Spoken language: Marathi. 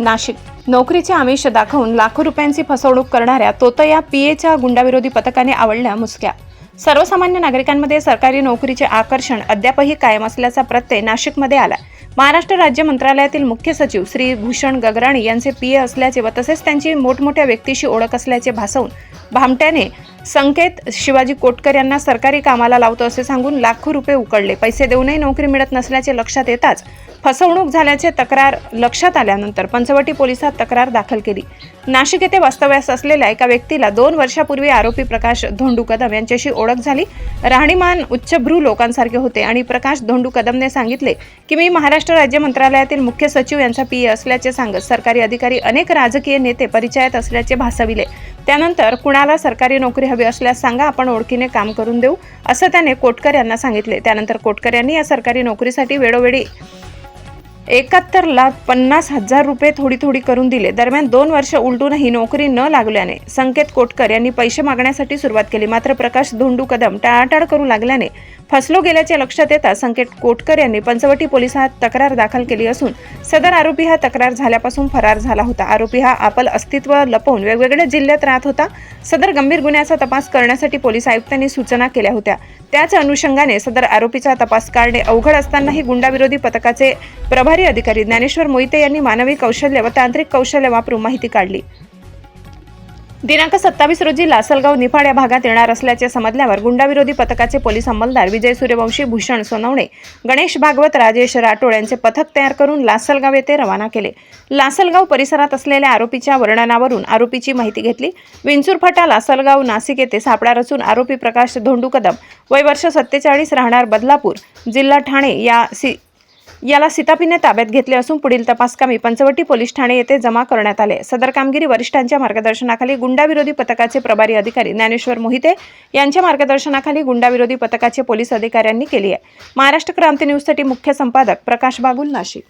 नाशिक. नोकरीचे आमिष दाखवून लाखो रुपयांची फसवणूक करणाऱ्या तोतया पीएच्या गुंडाविरोधी पथकाने आवडल्या मुसक्या. सर्वसामान्य नागरिकांमध्ये सरकारी नोकरीचे आकर्षण अद्यापही कायम असल्याचा प्रत्यय नाशिकमध्ये आला महाराष्ट्र राज्य मंत्रालयातील मुख्य सचिव श्री भूषण गगराणी यांचे पीए असल्याचे व तसेच त्यांची मोठमोठ्या व्यक्तीशी ओळख असल्याचे भासवून भामट्याने संकेत शिवाजी कोटकर यांना सरकारी कामाला लावतो असे सांगून लाखो रुपये उकळले. पैसे देऊनही नोकरी मिळत नसल्याचे लक्षात येताच फसवणूक झाल्याचे तक्रार लक्षात आल्यानंतर पंचवटी पोलिसात तक्रार दाखल केली. नाशिक येथे वास्तव्यास असलेल्या एका व्यक्तीला दोन वर्षापूर्वी आरोपी प्रकाश धोंडू कदम यांच्याशी ओळख झाली. राहणीमान उच्चभ्रू लोकांसारखे होते आणि प्रकाश धोंडू कदमने सांगितले की मी महाराष्ट्र राज्य मंत्रालयातील मुख्य सचिव यांचा पीए असल्याचे सांगत सरकारी अधिकारी अनेक राजकीय नेते परिचयात असल्याचे भासविले. त्यानंतर कुणाला सरकारी नोकरी हवी असल्यास सांगा आपण ओळखीने काम करून देऊ असं त्याने कोटकर यांना सांगितले. त्यानंतर कोटकर यांनी या सरकारी नोकरीसाठी वेळोवेळी एकाहत्तर लाख पन्नास हजार रुपये थोडी थोडी करून दिले. दरम्यान दोन वर्ष उलटूनही नोकरी न लागल्याने संकेत कोटकर यांनी पैसे मागण्यासाठी सुरुवात केली. मात्र प्रकाश धोंडू कदम टाळाटाळ करू लागल्याने फसलो गेल्याचे लक्षात येता संकेत कोटकर यांनी पंचवटी पोलिसात तक्रार दाखल केली असून सदर आरोपी हा तक्रार झाल्यापासून फरार झाला होता. आरोपी हा आपल अस्तित्व लपवून वेगवेगळ्या जिल्ह्यात राहत होता. सदर गंभीर गुन्ह्याचा तपास करण्यासाठी पोलीस आयुक्तांनी सूचना केल्या होत्या. त्याच अनुषंगाने सदर आरोपीचा तपास करणे अवघड असतानाही गुंडाविरोधी पथकाचे प्रभारी अधिकारी ज्ञानेश्वर मोहिते यांनी मानवी कौशल्य व तांत्रिक कौशल्य वापरून माहिती काढली. दिनांक सत्तावीस रोजी लासलगाव निफाड या भागात येणार असल्याचे समजल्यावर गुंडाविरोधी पथकाचे पोलीस अंमलदार विजय सूर्यवंशी भूषण सोनवणे गणेश भागवत राजेश राठोड यांचे पथक तयार करून लासलगाव येथे रवाना केले. लासलगाव परिसरात असलेल्या आरोपीच्या वर्णनावरून आरोपीची माहिती घेतली. विंचूर फाटा लासलगाव नाशिक येथे सापळा रचून आरोपी प्रकाश धोंडू कदम वय वर्ष सत्तेचाळीस राहणार बदलापूर जिल्हा ठाणे या सी याला सीतापीने ताब्यात घेतले असून पुढील तपासकामी पंचवटी पोलीस ठाणे येथे जमा करण्यात आले. सदर कामगिरी वरिष्ठांच्या मार्गदर्शनाखाली गुंडाविरोधी पथकाचे प्रभारी अधिकारी ज्ञानेश्वर मोहिते यांच्या मार्गदर्शनाखाली गुंडाविरोधी पथकाचे पोलीस अधिकाऱ्यांनी केली आहे. महाराष्ट्र क्रांती न्यूजसाठी मुख्य संपादक प्रकाश बागुल नाशिक.